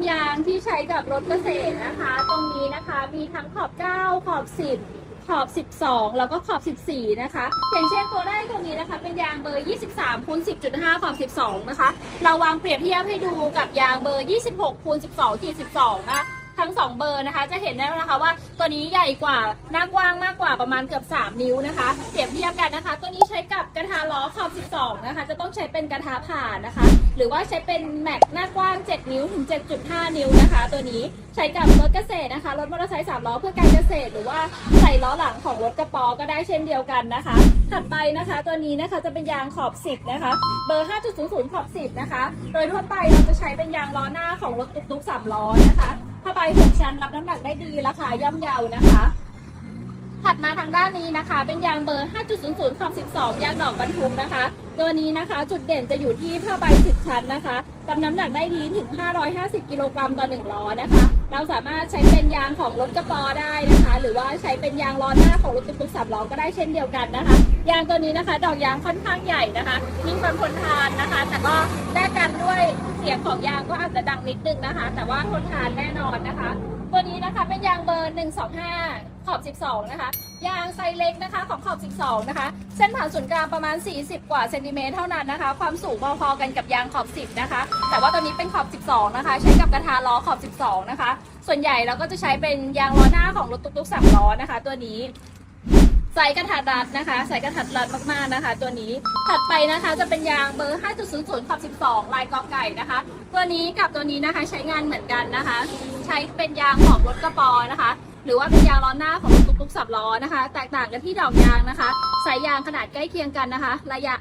ำยางที่ใช้กับรถเกษตรนะคะ ตรงนี้นะคะมีทั้งขอบ 9 ขอบ 10 ขอบ 12 แล้วก็ขอบ 14 นะคะ อย่างเช่นตัวแรกตัวนี้นะคะ เป็นยางเบอร์ 23คูณ10.5 ขอบ 12 นะคะ เราวางเปรียบเทียบให้ดูกับยางเบอร์ 26คูณ12ขีด12 นะคะทั้ง 2 เบอร์นะคะ จะเห็นได้นะคะว่าตัวนี้ใหญ่กว่าหน้ากว้างมากกว่าประมาณเกือบ 3 นิ้วนะคะ เปรียบเทียบกันนะคะ ตัวนี้ใช้กับ ล้อขอบ12 นะคะ จะต้องใช้เป็นกระทะผ่านนะคะ หรือว่าใช้เป็นแม็กหน้ากว้าง 7 นิ้วถึง 7.5 นิ้วนะคะ ตัวนี้ใช้กับรถเกษตรนะคะ รถมอเตอร์ไซค์3ล้อเพื่อการเกษตร หรือว่าใส่ล้อหลังของรถกระป๋อก็ได้เช่นเดียวกันนะคะ ถัดไปนะคะ ตัวนี้นะคะจะเป็นยางขอบ 10 นะคะ เบอร์ 5.00 ขอบ 10 นะคะ โดยทั่วไปเราจะใช้เป็นยางล้อหน้าของรถตุ๊กๆ3ล้อนะคะผ้าใบ6ชั้นรับน้ำหนักได้ดีราคาย่อมเยานะคะ ถัดมาทางด้านนี้นะคะ เป็นยางเบอร์ 5.00ขอบ12 ยางดอกบรรทุกนะคะ ตัวนี้นะคะ จุดเด่นจะอยู่ที่ผ้าใบ10ชั้นนะคะรับน้ำหนักได้ดีถึง 550 กิโลกรัมต่อ1ล้อนะคะ เราสามารถใช้เป็นยางของรถกระปอได้นะคะ หรือว่าใช้เป็นยางล้อหน้าของรถตุ๊กๆสามล้อก็ได้เช่นเดียวกันนะคะ ยางตัวนี้นะคะ ดอกยางค่อนข้างใหญ่นะคะมีความทนทานนะคะ แต่ก็แลกกันด้วยเสียงของยางก็อาจจะดังนิดนึงนะคะ แต่ว่าทนทานแน่นอนนะคะ ตัวนี้นะคะเป็นยางเบอร์ 125 ขอบ 12 นะคะ ยางไซเล็กนะคะของขอบ 12 นะคะ เส้นผ่านศูนย์กลางประมาณ 40 กว่าเซนติเมตรเท่านั้นนะคะ ความสูงพอๆกันกับยางขอบ 10 นะคะ แต่ว่าตัวนี้เป็นขอบ 12 นะคะ ใช้กับกระทะล้อขอบ 12 นะคะ ส่วนใหญ่เราก็จะใช้เป็นยางล้อหน้าของรถตุ๊กๆสามล้อนะคะ ตัวนี้ใส่กระถารัดนะคะใส่กระถารัดมากๆนะคะ ตัวนี้ถัดไปนะคะจะเป็นยางเบอร์ 5.00ขอบ12 ลายกอไก่นะคะ ตัวนี้กับตัวนี้นะคะใช้งานเหมือนกันนะคะ ใช้เป็นยางของรถกระปอนะคะ หรือว่าเป็นยางล้อหน้าของรถตุ๊กๆสับล้อนะคะ แตกต่างกันที่ดอกยางนะคะสายยางขนาดใกล้เคียงกันนะคะ ระยะ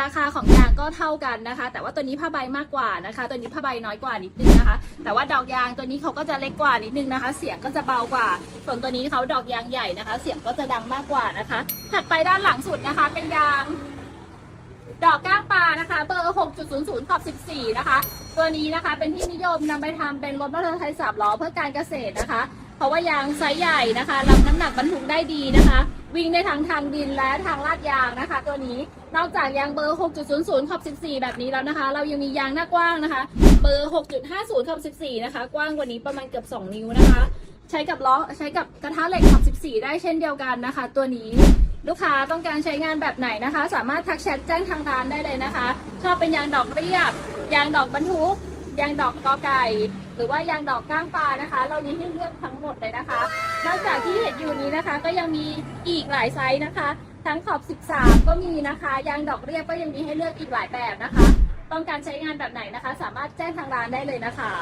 ราคาของยางก็เท่ากันนะคะ แต่ว่าตัวนี้ผ้าใบมากกว่านะคะ ตัวนี้ผ้าใบน้อยกว่านิดนึงนะคะ แต่ว่าดอกยางตัวนี้เขาก็จะเล็กกว่านิดนึงนะคะ เสียงก็จะเบากว่า ส่วนตัวนี้เขาดอกยางใหญ่นะคะ เสียงก็จะดังมากกว่านะคะ ถัดไปด้านหลังสุดนะคะ เป็นยางดอกก้างปลานะคะ เบอร์ 6.00ขอบ14 นะคะ ตัวนี้นะคะเป็นที่นิยมนำไปทำเป็นรถมอเตอร์ไซค์สามล้อเพื่อการเกษตรนะคะ เพราะว่ายางไซส์ใหญ่นะคะรับน้ำหนักบรรทุกได้ดีนะคะ วิ่งได้ทั้งทางดินและทางลาดยางนะคะ ตัวนี้นอกจากยางเบอร์ 6.00ขอบ 14 แบบนี้แล้วนะคะ เรายังมียางหน้ากว้างนะคะ เบอร์ 6.50ขอบ 14 นะคะ กว้างกว่านี้ประมาณเกือบ 2 นิ้วนะคะ ใช้กับล้อใช้กับกระทะเหล็กขอบ 14 ได้เช่นเดียวกันนะคะ ตัวนี้ลูกค้าต้องการใช้งานแบบไหนนะคะ สามารถทักแชทแจ้งทางร้านได้เลยนะคะ ชอบเป็นยางดอกเรียบยางดอกบรรทุก ยางดอกกอไก่ หรือว่ายางดอกก้างปลานะคะ เรานี้ให้เลือกทั้งหมดเลยนะคะ นอกจากที่เห็นอยู่นี้นะคะ ก็ยังมีอีกหลายไซส์นะคะ ทั้งขอบ 13 ก็มีนะคะ ยางดอกเรียบก็ยังมีให้เลือกอีกหลายแบบนะคะ ต้องการใช้งานแบบไหนนะคะ สามารถแจ้งทางร้านได้เลยนะคะ